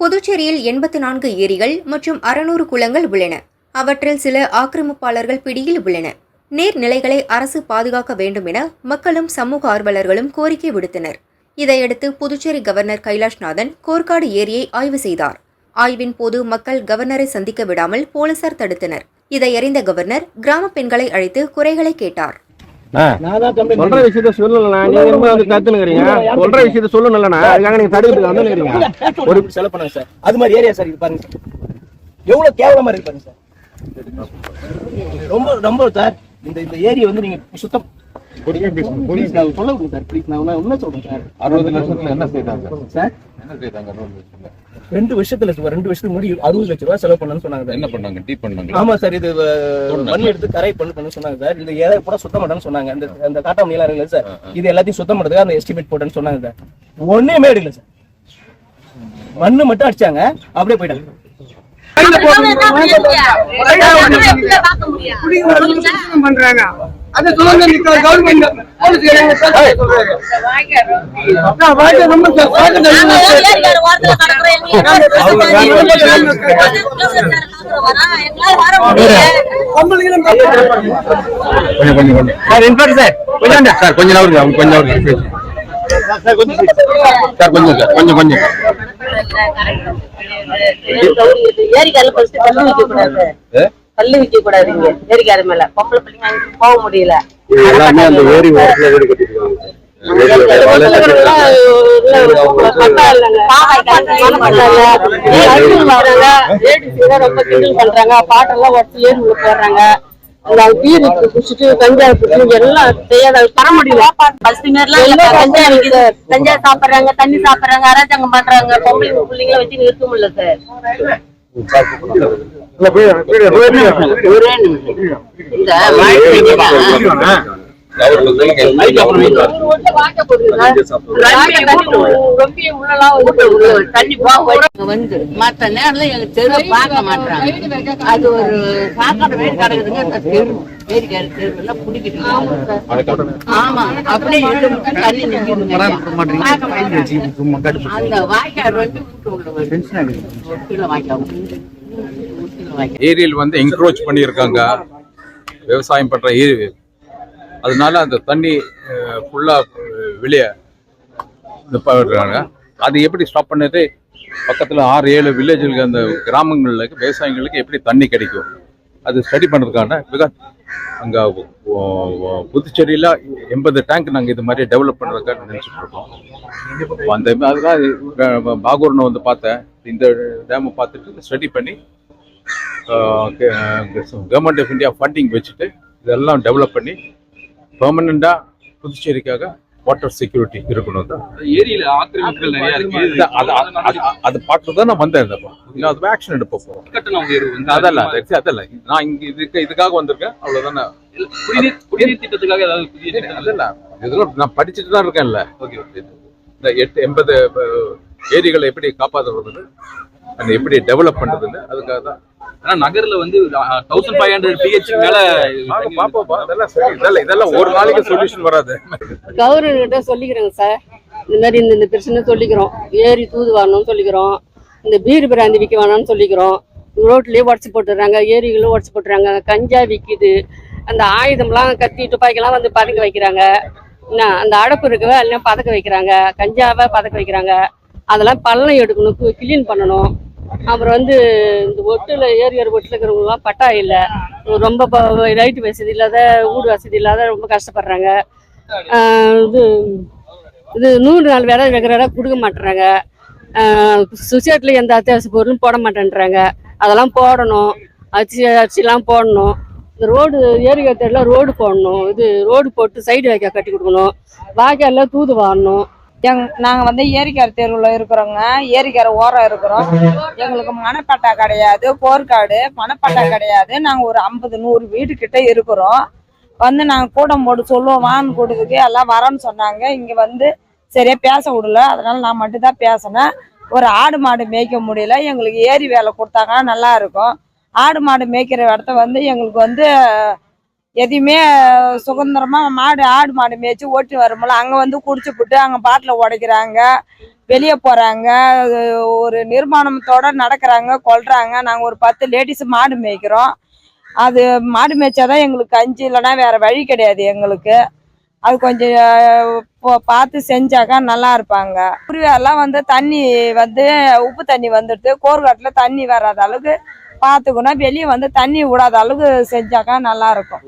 புதுச்சேரியில் எண்பத்து நான்கு ஏரிகள் மற்றும் அறுநூறு குளங்கள் உள்ளன. அவற்றில் சில ஆக்கிரமிப்பாளர்கள் பிடியில் உள்ளன. நீர்நிலைகளை அரசு பாதுகாக்க வேண்டும் என மக்களும் சமூக ஆர்வலர்களும் கோரிக்கை விடுத்தனர். இதையடுத்து புதுச்சேரி கவர்னர் கைலாஷ்நாதன் கோர்க்காடு ஏரியை ஆய்வு செய்தார். ஆய்வின் போது மக்கள் கவர்னரை சந்திக்க விடாமல் போலீசார் தடுத்தனர். இதை அறிந்த கவர்னர் கிராம பெண்களை அழைத்து குறைகளை கேட்டார். சொல்ற விஷயத்த சொல்லலண்ணா. நீங்க என்ன வந்து கத்துனுக்கிறீங்க சொல்ற விஷயத்த சொல்லணும்லண்ணா. அதுக்காக நீங்க தடுக்கிறதுக்கு வந்துருக்கீங்க ஒரு செலவு பண்ணாங்க சார். அது மாதிரி ஏரியா சார் இது பாருங்க சார். எவ்வளவு கேவலமா இருக்கு பாருங்க சார். ரொம்ப ரொம்ப சார் இந்த இந்த ஏரியா வந்து நீங்க சுத்தம் ப்ளீஸ் நான் சொல்ல விடுங்க சார். ப்ளீஸ் நான் உண்மை சொல்றேன் சார். அறுபது லட்சத்துல என்ன செய்தாங்க? சார்? என்ன செய்தாங்க? அறுபது லட்சத்துல. ரெண்டு வருஷத்துல சார் ரெண்டு வருஷத்துக்கு முன்னாடி அறுபது லட்ச ரூபாய் செலவு பண்ணணும்னு சொன்னாங்க சார். என்ன பண்ணாங்க? டீப் பண்ணாங்க ஆமா சார் இது மண் எடுத்து கரை பண்ணு பண்ணு சொன்னாங்க சார். இது ஏதாவது கூட சுத்தம் பண்ணணும்னு சொன்னாங்க. இந்த அந்த காட்டாமணி எல்லாம் இருக்குல்ல சார். இது எல்லாத்தையும் சுத்தம் பண்றதுக்கு அந்த எஸ்டிமேட் போட்டேன்னு சொன்னாங்க சார். ஒண்ணுமே எடுக்கல சார். மண்ணு மட்டும் அடிச்சாங்க. அப்படியே போயிட்டாங்க. பண்றாங்க அது சொல்லுங்க நிக்கிற கவர்மெண்ட் வாய்க்க கொஞ்சம் கொஞ்சம் கொஞ்சம். Sir sir. கொஞ்சம் சார். சார் கொஞ்சம் சார். கொஞ்சம் கொஞ்சம் ஏரிக்கால கல்லு வைக்க கூடாது ஏ? கல்லு வைக்க கூடாது இங்க ஏரிக்கார மேல. பொம்பளை பிள்ளைங்க அங்க போக முடியல. எல்லாமே அந்த ஏரி ஓரத்துல வீடு கட்டிருக்காங்க ரொம்ப கிண்டல் பண்றாங்க. பாட்டெல்லாம் உடச்சு உள்ள போடுறாங்க அந்த பீர் குடிச்சிட்டு கஞ்சா எல்லாம் செய்யாத தர முடியல. கஞ்சா கஞ்சா சாப்பிடுறாங்க தண்ணி சாப்பிடுறாங்க அராஜகம் பண்றாங்க. பொம்பளைங்க பிள்ளைங்கள வச்சு நிறுத்த முடியல சார். இந்த அவர்கள் சொல்லுங்க. வந்து மத்த நேரம்ல எங்க தெரு பார்க்க மாட்டாங்க அது ஒரு சாக்கடை வீடு கிடக்குதுங்க அந்த தெரு ஏரிக்கார தெருவுல பிடிக்கிட்டு ஆமா அப்படியே தண்ணி. அந்த வாய்க்கால் வந்து வீட்டு வாய்க்கால். ஏரியில் வந்து என்க்ரோச் பண்ணியிருக்காங்க. விவசாயம் பண்ற ஏரி அதனால அந்த தண்ணி ஃபுல்லாக வெளியே இருக்காங்க அது எப்படி ஸ்டாப் பண்ணது? பக்கத்தில் ஆறு ஏழு வில்லேஜுக்கு அந்த கிராமங்களுக்கு விவசாயிகளுக்கு எப்படி தண்ணி கிடைக்கும்? அது ஸ்டடி பண்ணுறதுக்கான பிகாஸ் அங்கே புதுச்சேரியில் எண்பது டேங்க் நாங்கள் இது மாதிரி டெவலப் பண்ணுறதுக்காக நினச்சிட்டு இருக்கோம். அந்த அதெல்லாம் பாகூர்னு வந்து பார்த்தேன். இந்த டேமை பார்த்துட்டு ஸ்டடி பண்ணி கவர்மெண்ட் ஆஃப் இந்தியா ஃபண்டிங் வச்சுட்டு இதெல்லாம் டெவலப் பண்ணி பெர்மனண்டா புதுச்சேரிக்காக வாட்டர் செக்யூரிட்டி இருக்கணும் தான். ஏரியில ஆக்கிரமிப்புகள் நிறைய இருக்கு. இது- அது- பார்த்து தான் நான் வந்தேன் அது ஆக்ஷன் உயர்வு வந்து அதெல்லாம் அது- அதெல்லாம் நான் இங்க இதுக்கு இதுக்காக வந்திருக்கேன். அவ்வளவுதான் குடிநீர் திட்டத்துக்காக ஏதாவது புதிய திட்டம் அதெல்லாம் இதெல்லாம் நான் படிச்சுட்டு தான் இருக்கேன்ல. ஓகே இந்த எட்டு எண்பது ஏரிகளை எப்படி காப்பாற்றுறது அந்த எப்படி டெவலப் பண்றதுன்னு அதுக்காக தான். ஆனா நகர்ல வந்து தௌசண்ட் ஃபைவ் ஹண்ட்ரட் பிஹெச் மேல பாப்போம், அதெல்லாம் சரி. இதெல்லாம் இதெல்லாம் ஒரு நாளைக்கு சொல்யூஷன் வராது. கவர்னர் கிட்ட சொல்லிக்கிறேங்க சார். இந்த மாதிரி இந்த இந்த பிரச்சனை சொல்லிக்கிறோம். ஏரி தூது வரணும்னு சொல்லிக்கிறோம். இந்த பீர் பிராந்தி விற்க வேணாம்னு சொல்லிக்கிறோம். ரோட்லயே உடச்சி போட்டுடுறாங்க ஏரிகளும் உடச்சி போட்டுறாங்க கஞ்சா விற்கிது அந்த ஆயுதம்லாம் கத்தி துப்பாக்கிலாம் வந்து பதுக்க வைக்கிறாங்க. என்ன அந்த அடப்பு இருக்கவே எல்லாம் பதக்க வைக்கிறாங்க. கஞ்சாவை பதக்க வைக்கிறாங்க. அதெல்லாம் பள்ளம் எடுக்கணும் கிளீன் பண்ணணும். அப்புறம் வந்து இந்த ஒட்டுல ஏரியார் ஒட்டுல இருக்கிறவங்கலாம் பட்டா இல்லை. ரொம்ப லைட்டு வசதி இல்லாத வீடு வசதி இல்லாத ரொம்ப கஷ்டப்படுறாங்க. இது இது நூறு நாள் வேலை வைக்கிற இடம் கொடுக்க மாட்டேறாங்க. சுசைட்டில் எந்த அத்தியாவசிய பொருளும் போட மாட்டேன்றாங்க. அதெல்லாம் போடணும். அரிசி அரிசிலாம் போடணும். இந்த ரோடு ஏரி தெருல ரோடு போடணும். இது ரோடு போட்டு சைடு வாய்க்கால் கட்டி கொடுக்கணும். வாய்க்காலில் தூது வாரணும். எங் நாங்க வந்து ஏரிக்கரை தெருவுல இருக்கிறோங்க. ஏரிக்கரை ஓரம் இருக்கிறோம். எங்களுக்கு மனப்பட்டா கிடையாது போர்க்காடு. மனப்பட்டா கிடையாது. நாங்க ஒரு ஐம்பது நூறு வீடு கிட்ட இருக்கிறோம். வந்து நாங்க கூட்டம் போட்டு சொல்லுவோம் வான் கூட்டத்துக்கு எல்லாம் வரோன்னு சொன்னாங்க. இங்க வந்து சரியா பேச விடல. அதனால நான் மட்டும் தான் பேசினேன். ஒரு ஆடு மாடு மேய்க்க முடியல. எங்களுக்கு ஏரி வேலை கொடுத்தாங்கன்னா நல்லா இருக்கும். ஆடு மாடு மேய்க்கிற இடத்த வந்து எங்களுக்கு வந்து எதையுமே சுதந்திரமா மாடு ஆடு மாடு மேய்ச்சி ஓட்டி வரும்போல அங்க வந்து குடிச்சுப்புட்டு அங்க பாட்டில உடைக்கிறாங்க. வெளியே போறாங்க. அது ஒரு நிர்மாணத்தோட நடக்கிறாங்க கொல்றாங்க. நாங்க ஒரு பத்து லேடிஸ் மாடு மேய்க்கிறோம். அது மாடு மேய்ச்சாதான் எங்களுக்கு கஞ்சி இல்லைன்னா வேற வழி கிடையாது எங்களுக்கு. அது கொஞ்சம் பார்த்து செஞ்சாக்கா நல்லா இருப்பாங்க. குருவியெல்லாம் வந்து தண்ணி வந்து உப்பு தண்ணி வந்துடுது. கோர்காட்டில் தண்ணி வராத அளவுக்கு பார்த்துக்கணும் வெளியே வந்து தண்ணி விடாத அளவுக்கு செஞ்சாக்கா நல்லா இருக்கும்.